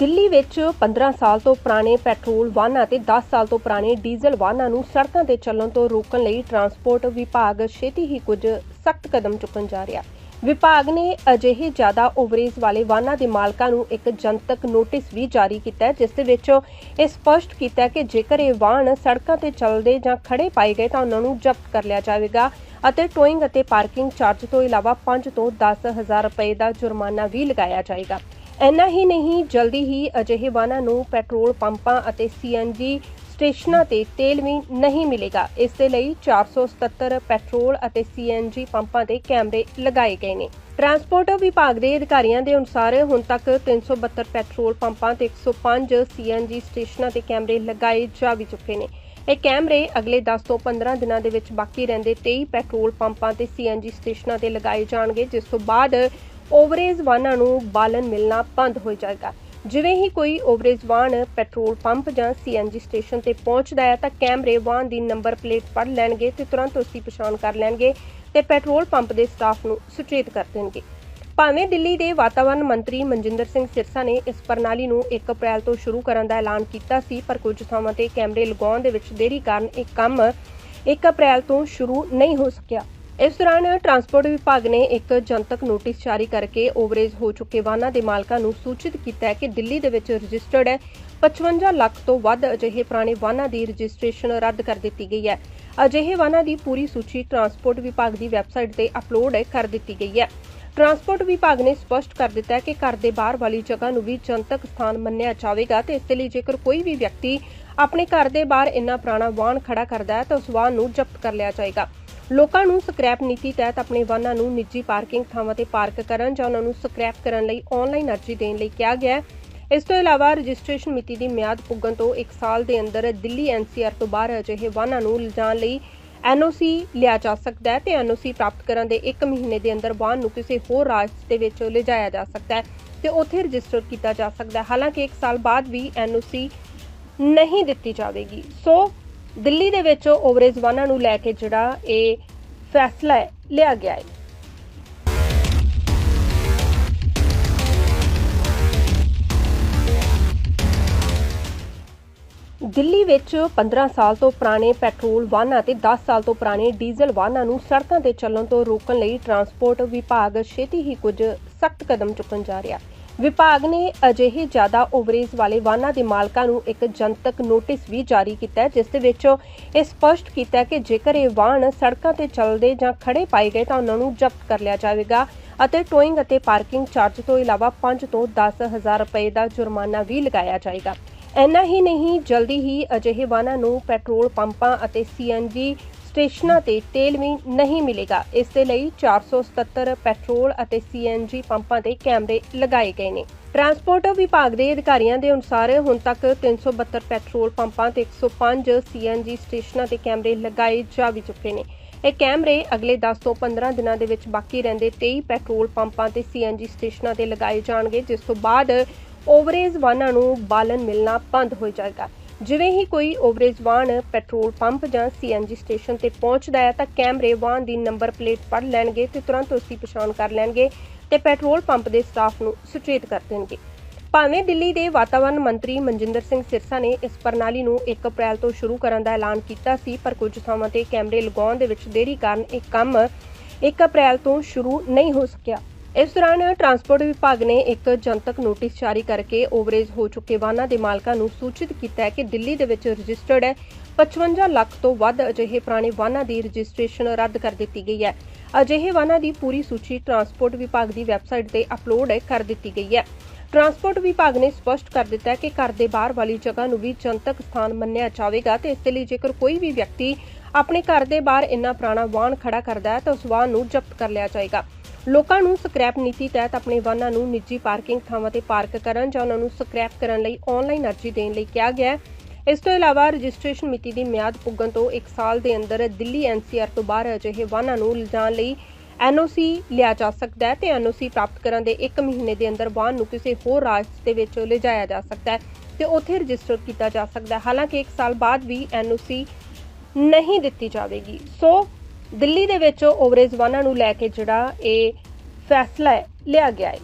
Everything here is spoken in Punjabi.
ਦਿੱਲੀ ਵਿੱਚ 15 ਸਾਲ ਤੋਂ ਪੁਰਾਣੇ ਪੈਟਰੋਲ ਵਾਹਨਾਂ ਤੇ 10 ਸਾਲ ਤੋਂ ਪੁਰਾਣੇ ਡੀਜ਼ਲ ਵਾਹਨਾਂ ਨੂੰ ਸੜਕਾਂ ਤੇ ਚੱਲਣ ਤੋਂ ਰੋਕਣ ਲਈ ਟਰਾਂਸਪੋਰਟ ਵਿਭਾਗ ਛੇਤੀ ਹੀ ਕੁਝ ਸਖਤ ਕਦਮ ਚੁੱਕਣ ਜਾ ਰਿਹਾ। ਵਿਭਾਗ ਨੇ ਅਜਿਹੇ ਜ਼ਿਆਦਾ ਓਵਰੇਜ ਵਾਲੇ ਵਾਹਨਾਂ ਦੇ ਮਾਲਕਾਂ ਨੂੰ ਇੱਕ ਜਨਤਕ ਨੋਟਿਸ ਵੀ ਜਾਰੀ ਕੀਤਾ ਹੈ, ਜਿਸ ਦੇ ਵਿੱਚ ਇਹ ਸਪਸ਼ਟ ਕੀਤਾ ਹੈ ਕਿ ਜੇਕਰ ਇਹ ਵਾਹਨ ਸੜਕਾਂ ਤੇ ਚੱਲਦੇ ਜਾਂ ਖੜੇ ਪਾਏ ਗਏ ਤਾਂ ਉਹਨਾਂ ਨੂੰ ਜ਼ਬਤ ਕਰ ਲਿਆ ਜਾਵੇਗਾ ਅਤੇ ਟੋਇੰਗ ਅਤੇ ਪਾਰਕਿੰਗ ਚਾਰਜ ਤੋਂ ਇਲਾਵਾ 5 ਤੋਂ 10000 ਰੁਪਏ ਦਾ ਜੁਰਮਾਨਾ ਵੀ ਲਗਾਇਆ ਜਾਏਗਾ। ਇੰਨਾ ਹੀ ਨਹੀਂ, ਜਲਦੀ ਹੀ ਅਜਿਹੇ ਵਾਹਨਾਂ ਨੂੰ ਪੈਟਰੋਲ ਪੰਪਾਂ ਅਤੇ ਸੀਐਨਜੀ ਸਟੇਸ਼ਨਾਂ ਤੇ ਤੇਲ ਵੀ ਨਹੀਂ ਮਿਲੇਗਾ। ਇਸ ਦੇ ਲਈ 477 ਪੈਟਰੋਲ ਅਤੇ ਸੀਐਨਜੀ ਪੰਪਾਂ ਤੇ ਕੈਮਰੇ ਲਗਾਏ ਗਏ ਨੇ। ਟਰਾਂਸਪੋਰਟ ਵਿਭਾਗ ਦੇ ਅਧਿਕਾਰੀਆਂ ਦੇ ਅਨੁਸਾਰ ਹੁਣ ਤੱਕ 372 ਪੈਟਰੋਲ ਪੰਪਾਂ ਤੇ 105 ਸੀਐਨਜੀ ਸਟੇਸ਼ਨਾਂ ਤੇ ਕੈਮਰੇ ਲਗਾਏ ਜਾ ਵੀ ਚੁੱਕੇ ਨੇ। ਇਹ ਕੈਮਰੇ ਅਗਲੇ 10 ਤੋਂ 15 ਦਿਨਾਂ ਦੇ ਵਿੱਚ ਬਾਕੀ ਰਹਿੰਦੇ 23 ਪੈਟਰੋਲ ਪੰਪਾਂ ਤੇ ਸੀਐਨਜੀ ਸਟੇਸ਼ਨਾਂ ਤੇ ਲਗਾਏ ਜਾਣਗੇ, ਜਿਸ ਤੋਂ ਬਾਅਦ ਓਵਰੇਜ ਵਾਹਨਾਂ ਨੂੰ ਬਾਲਣ ਮਿਲਣਾ ਬੰਦ ਹੋ ਜਾਏਗਾ। ਜਿਵੇਂ ਹੀ ਕੋਈ ਓਵਰੇਜ ਵਾਹਨ ਪੈਟਰੋਲ ਪੰਪ ਜਾਂ ਸੀਐਨਜੀ ਸਟੇਸ਼ਨ ਤੇ ਪਹੁੰਚਦਾ ਹੈ, ਤਾਂ ਕੈਮਰੇ ਵਾਹਨ ਦੀ ਨੰਬਰ ਪਲੇਟ ਪੜ੍ਹ ਲੈਣਗੇ ਤੇ ਤੁਰੰਤ ਉਸ ਦੀ ਪਛਾਣ ਕਰ ਲੈਣਗੇ ਤੇ ਪੈਟਰੋਲ ਪੰਪ ਦੇ ਸਟਾਫ ਨੂੰ ਸੁਚੇਤ ਕਰ ਦੇਣਗੇ। ਭਾਵੇਂ ਦਿੱਲੀ ਦੇ ਵਾਤਾਵਰਣ ਮੰਤਰੀ ਮਨਜਿੰਦਰ ਸਿੰਘ ਸਿਰਸਾ ਨੇ ਇਸ ਪ੍ਰਣਾਲੀ ਨੂੰ 1 ਅਪ੍ਰੈਲ ਤੋਂ ਸ਼ੁਰੂ ਕਰਨ ਦਾ ਐਲਾਨ ਕੀਤਾ ਸੀ, ਪਰ ਕੁਝ ਥਾਵਾਂ ਤੇ ਕੈਮਰੇ ਲਗਾਉਣ ਦੇ ਵਿੱਚ ਦੇਰੀ ਕਾਰਨ ਇਹ ਕੰਮ 1 ਅਪ੍ਰੈਲ ਤੋਂ ਸ਼ੁਰੂ ਨਹੀਂ ਹੋ ਸਕਿਆ। ਇਸ ਦੌਰਾਨ ਟਰਾਂਸਪੋਰਟ ਵਿਭਾਗ ਨੇ ਇੱਕ ਜਨਤਕ ਨੋਟਿਸ ਜਾਰੀ ਕਰਕੇ ਓਵਰੇਜ ਹੋ ਚੁੱਕੇ ਵਾਹਨਾਂ ਦੇ ਮਾਲਕਾਂ ਨੂੰ ਸੂਚਿਤ ਕੀਤਾ ਹੈ ਕਿ ਦਿੱਲੀ ਦੇ ਵਿੱਚ ਰਜਿਸਟਰਡ ਹੈ 55 ਲੱਖ ਤੋਂ ਵੱਧ ਅਜਿਹੇ ਪੁਰਾਣੇ ਵਾਹਨਾਂ ਦੀ ਰਜਿਸਟ੍ਰੇਸ਼ਨ ਰੱਦ ਕਰ ਦਿੱਤੀ ਗਈ ਹੈ। ਅਜਿਹੇ ਵਾਹਨਾਂ ਦੀ ਪੂਰੀ ਸੂਚੀ ਟਰਾਂਸਪੋਰਟ ਵਿਭਾਗ ਦੀ ਵੈਬਸਾਈਟ ਤੇ ਅਪਲੋਡ ਕਰ ਦਿੱਤੀ ਗਈ ਹੈ। ਟਰਾਂਸਪੋਰਟ ਵਿਭਾਗ ਨੇ ਸਪਸ਼ਟ ਕਰ ਦਿੱਤਾ ਹੈ ਕਿ ਘਰ ਦੇ ਬਾਹਰ ਵਾਲੀ ਜਗ੍ਹਾ ਨੂੰ ਵੀ ਜਨਤਕ ਸਥਾਨ ਮੰਨਿਆ ਜਾਵੇਗਾ ਤੇ ਇਸ ਦੇ ਲਈ ਜੇਕਰ ਕੋਈ ਵੀ ਵਿਅਕਤੀ ਆਪਣੇ ਘਰ ਦੇ ਬਾਹਰ ਇੰਨਾ ਪੁਰਾਣਾ ਵਾਹਨ ਖੜਾ ਕਰਦਾ ਹੈ ਤਾਂ ਉਸ ਵਾਹਨ ਨੂੰ ਜ਼ਬਤ ਕਰ ਲਿਆ ਜਾਏਗਾ। ਲੋਕਾਂ ਨੂੰ ਸਕ੍ਰੈਪ ਨੀਤੀ ਤਹਿਤ ਆਪਣੇ ਵਾਹਨਾਂ ਨੂੰ ਨਿੱਜੀ ਪਾਰਕਿੰਗ ਥਾਵਾਂ ਤੇ ਪਾਰਕ ਕਰਨ ਜਾਂ ਉਹਨਾਂ ਨੂੰ ਸਕ੍ਰੈਪ ਕਰਨ ਲਈ ਆਨਲਾਈਨ ਅਰਜ਼ੀ ਦੇਣ ਲਈ ਕਿਹਾ ਗਿਆ ਹੈ। ਇਸ ਤੋਂ ਇਲਾਵਾ ਰਜਿਸਟ੍ਰੇਸ਼ਨ ਮਿਤੀ ਦੀ ਮਿਆਦ ਪੁੱਗਣ ਤੋਂ 1 ਸਾਲ ਦੇ ਅੰਦਰ ਦਿੱਲੀ ਐਨਸੀਆਰ ਤੋਂ ਬਾਹਰ ਅਜਿਹੇ ਵਾਹਨਾਂ ਨੂੰ ਲਿਜਾਣ ਲਈ ਐਨਓਸੀ ਲਿਆ ਜਾ ਸਕਦਾ ਹੈ ਤੇ ਐਨਓਸੀ ਪ੍ਰਾਪਤ ਕਰਨ ਦੇ 1 ਮਹੀਨੇ ਦੇ ਅੰਦਰ ਵਾਹਨ ਨੂੰ ਕਿਸੇ ਹੋਰ ਰਾਜ ਦੇ ਵਿੱਚ ਲਿਜਾਇਆ ਜਾ ਸਕਦਾ ਹੈ ਤੇ ਉੱਥੇ ਰਜਿਸਟਰ ਕੀਤਾ ਜਾ ਸਕਦਾ ਹੈ। ਹਾਲਾਂਕਿ 1 ਸਾਲ ਬਾਅਦ ਵੀ ਐਨਓਸੀ ਨਹੀਂ ਦਿੱਤੀ ਜਾਵੇਗੀ। ਸੋ ਦਿੱਲੀ ਦੇ ਵਿੱਚ ਓਵਰੇਜ ਵਾਹਨਾਂ ਨੂੰ ਲੈ ਕੇ ਜਿਹੜਾ ਇਹ ਫੈਸਲਾ ਲਿਆ ਗਿਆ ਹੈ। ਦਿੱਲੀ ਵਿੱਚ 15 ਸਾਲ ਤੋਂ ਪੁਰਾਣੇ ਪੈਟਰੋਲ ਵਾਹਨਾਂ ਤੇ 10 ਸਾਲ ਤੋਂ ਪੁਰਾਣੇ ਡੀਜ਼ਲ ਵਾਹਨਾਂ ਨੂੰ ਸੜਕਾਂ ਤੇ ਚੱਲਣ ਤੋਂ ਰੋਕਣ ਲਈ ਟਰਾਂਸਪੋਰਟ ਵਿਭਾਗ ਛੇਤੀ ਹੀ ਕੁਝ ਸਖਤ ਕਦਮ ਚੁੱਕਣ ਜਾ ਰਿਹਾ ਵਿਭਾਗ ਨੇ ਅਜਿਹੇ ਜ਼ਿਆਦਾ ਓਵਰੇਜ ਵਾਲੇ ਵਾਹਨਾਂ ਦੇ ਮਾਲਕਾਂ ਨੂੰ ਇੱਕ ਜਨਤਕ ਨੋਟਿਸ ਵੀ ਜਾਰੀ ਕੀਤਾ ਹੈ, ਜਿਸ ਦੇ ਵਿੱਚ ਇਹ ਸਪਸ਼ਟ ਕੀਤਾ ਹੈ ਕਿ ਜੇਕਰ ਇਹ ਵਾਹਨ ਸੜਕਾਂ ਤੇ ਚੱਲਦੇ ਜਾਂ ਖੜੇ ਪਾਏ ਗਏ ਤਾਂ ਉਹਨਾਂ ਨੂੰ ਜ਼ਬਤ ਕਰ ਲਿਆ ਜਾਵੇਗਾ ਅਤੇ ਟੋਇੰਗ ਅਤੇ ਪਾਰਕਿੰਗ ਚਾਰਜ ਤੋਂ ਇਲਾਵਾ 5 ਤੋਂ 10000 ਰੁਪਏ ਦਾ ਜੁਰਮਾਨਾ ਵੀ ਲਗਾਇਆ ਜਾਏਗਾ। ਇੰਨਾ ਹੀ ਨਹੀਂ, ਜਲਦੀ ਹੀ ਅਜਿਹੇ ਵਾਹਨਾਂ ਨੂੰ ਪੈਟਰੋਲ ਪੰਪਾਂ ਅਤੇ ਸੀਐਨਜੀ ਸਟੇਸ਼ਨਾਂ ਤੇ ਤੇਲ ਵੀ ਨਹੀਂ ਮਿਲੇਗਾ। ਇਸ ਦੇ ਲਈ 477 ਪੈਟਰੋਲ ਅਤੇ ਸੀਐਨਜੀ ਪੰਪਾਂ ਤੇ ਕੈਮਰੇ ਲਗਾਏ ਗਏ ਨੇ। ਟਰਾਂਸਪੋਰਟ ਵਿਭਾਗ ਦੇ ਅਧਿਕਾਰੀਆਂ ਦੇ ਅਨੁਸਾਰ ਹੁਣ ਤੱਕ 372 ਪੈਟਰੋਲ ਪੰਪਾਂ ਤੇ 105 ਸੀਐਨਜੀ ਸਟੇਸ਼ਨਾਂ ਤੇ ਕੈਮਰੇ ਲਗਾਏ ਜਾ ਵੀ ਚੁੱਕੇ ਨੇ। ਇਹ ਕੈਮਰੇ ਅਗਲੇ 10 ਤੋਂ 15 ਦਿਨਾਂ ਦੇ ਵਿੱਚ ਬਾਕੀ ਰਹਿੰਦੇ 23 ਪੈਟਰੋਲ ਪੰਪਾਂ ਤੇ ਸੀਐਨਜੀ ਸਟੇਸ਼ਨਾਂ ਤੇ ਲਗਾਏ ਜਾਣਗੇ, ਜਿਸ ਤੋਂ ਬਾਅਦ ਓਵਰੇਜ ਵਾਹਨਾਂ ਨੂੰ ਬਾਲਣ ਮਿਲਣਾ ਬੰਦ ਹੋ ਜਾਏਗਾ। ਜਿਵੇਂ ਹੀ ਕੋਈ ਓਵਰੇਜ ਵਾਹਨ ਪੈਟਰੋਲ ਪੰਪ ਜਾਂ ਸੀਐਨਜੀ ਸਟੇਸ਼ਨ ਤੇ ਪਹੁੰਚਦਾ ਹੈ ਤਾਂ ਕੈਮਰੇ ਵਾਹਨ ਦੀ ਨੰਬਰ ਪਲੇਟ ਪੜ੍ਹ ਲੈਣਗੇ ਤੇ ਤੁਰੰਤ ਉਸ ਦੀ ਪਛਾਣ ਕਰ ਲੈਣਗੇ ਤੇ ਪੈਟਰੋਲ ਪੰਪ ਦੇ ਸਟਾਫ ਨੂੰ ਸੁਚੇਤ ਕਰ ਦੇਣਗੇ। ਭਾਵੇਂ ਦਿੱਲੀ ਦੇ ਵਾਤਾਵਰਣ ਮੰਤਰੀ ਮਨਜਿੰਦਰ ਸਿੰਘ ਸਿਰਸਾ ਨੇ ਇਸ ਪ੍ਰਣਾਲੀ ਨੂੰ 1 ਅਪ੍ਰੈਲ ਤੋਂ ਸ਼ੁਰੂ ਕਰਨ ਦਾ ਐਲਾਨ ਕੀਤਾ ਸੀ, ਪਰ ਕੁਝ ਥਾਵਾਂ ਤੇ ਕੈਮਰੇ ਲਗਾਉਣ ਦੇ ਵਿੱਚ ਦੇਰੀ ਕਾਰਨ ਇਹ ਕੰਮ 1 ਅਪ੍ਰੈਲ ਤੋਂ ਸ਼ੁਰੂ ਨਹੀਂ ਹੋ ਸਕਿਆ। ਇਸ ਦੌਰਾਨ ਟਰਾਂਸਪੋਰਟ ਵਿਭਾਗ ਨੇ ਇੱਕ ਜਨਤਕ ਨੋਟਿਸ ਜਾਰੀ ਕਰਕੇ ਓਵਰੇਜ ਹੋ ਚੁੱਕੇ ਵਾਹਨਾਂ ਦੇ ਮਾਲਕਾਂ ਨੂੰ ਸੂਚਿਤ ਕੀਤਾ ਹੈ ਕਿ ਦਿੱਲੀ ਦੇ ਵਿੱਚ ਰਜਿਸਟਰਡ ਹੈ 55 ਲੱਖ ਤੋਂ ਵੱਧ ਅਜਿਹੇ ਪੁਰਾਣੇ ਵਾਹਨਾਂ ਦੀ ਰਜਿਸਟ੍ਰੇਸ਼ਨ ਰੱਦ ਕਰ ਦਿੱਤੀ ਗਈ ਹੈ। ਅਜਿਹੇ ਵਾਹਨਾਂ ਦੀ ਪੂਰੀ ਸੂਚੀ ਟਰਾਂਸਪੋਰਟ ਵਿਭਾਗ ਦੀ ਵੈਬਸਾਈਟ ਤੇ ਅਪਲੋਡ ਕਰ ਦਿੱਤੀ ਗਈ ਹੈ। ਟਰਾਂਸਪੋਰਟ ਵਿਭਾਗ ਨੇ ਸਪਸ਼ਟ ਕਰ ਦਿੱਤਾ ਹੈ ਕਿ ਘਰ ਦੇ ਬਾਹਰ ਵਾਲੀ ਜਗ੍ਹਾ ਨੂੰ ਵੀ ਜਨਤਕ ਸਥਾਨ ਮੰਨਿਆ ਜਾਵੇਗਾ ਤੇ ਇਸ ਦੇ ਲਈ ਜੇਕਰ ਕੋਈ ਵੀ ਵਿਅਕਤੀ ਆਪਣੇ ਘਰ ਦੇ ਬਾਹਰ ਇੰਨਾ ਪੁਰਾਣਾ ਵਾਹਨ ਖੜਾ ਕਰਦਾ ਹੈ ਤਾਂ ਉਸ ਵਾਹਨ ਨੂੰ ਜ਼ਬਤ ਕਰ ਲਿਆ ਜਾਏਗਾ। ਲੋਕਾਂ ਨੂੰ ਸਕ੍ਰੈਪ ਨੀਤੀ ਤਹਿਤ ਆਪਣੇ ਵਾਹਨਾਂ ਨੂੰ ਨਿੱਜੀ ਪਾਰਕਿੰਗ ਥਾਵਾਂ ਤੇ ਪਾਰਕ ਕਰਨ ਜਾਂ ਉਹਨਾਂ ਨੂੰ ਸਕ੍ਰੈਪ ਕਰਨ ਲਈ ਆਨਲਾਈਨ ਅਰਜ਼ੀ ਦੇਣ ਲਈ ਕਿਹਾ ਗਿਆ ਹੈ। ਇਸ ਤੋਂ ਇਲਾਵਾ ਰਜਿਸਟ੍ਰੇਸ਼ਨ ਮਿਤੀ ਦੀ ਮਿਆਦ ਪੁੱਗਣ ਤੋਂ 1 ਸਾਲ ਦੇ ਅੰਦਰ ਦਿੱਲੀ ਐਨਸੀਆਰ ਤੋਂ ਬਾਹਰ ਅਜਿਹੇ ਵਾਹਨਾਂ ਨੂੰ ਲਿਜਾਣ ਲਈ ਐਨਓਸੀ ਲਿਆ ਜਾ ਸਕਦਾ ਹੈ ਤੇ ਐਨਓਸੀ ਪ੍ਰਾਪਤ ਕਰਨ ਦੇ 1 ਮਹੀਨੇ ਦੇ ਅੰਦਰ ਵਾਹਨ ਨੂੰ ਕਿਸੇ ਹੋਰ ਰਾਜ ਦੇ ਵਿੱਚ ਲਿਜਾਇਆ ਜਾ ਸਕਦਾ ਹੈ ਤੇ ਉੱਥੇ ਰਜਿਸਟਰ ਕੀਤਾ ਜਾ ਸਕਦਾ ਹੈ। ਹਾਲਾਂਕਿ 1 ਸਾਲ ਬਾਅਦ ਵੀ ਐਨਓਸੀ ਨਹੀਂ ਦਿੱਤੀ ਜਾਵੇਗੀ। ਸੋ ਦਿੱਲੀ ਦੇ ਵਿੱਚ ਓਵਰੇਜ ਵਾਹਨਾਂ ਨੂੰ ਲੈ ਕੇ ਜਿਹੜਾ ਇਹ ਫੈਸਲਾ ਹੈ, ਲਿਆ ਗਿਆ ਹੈ।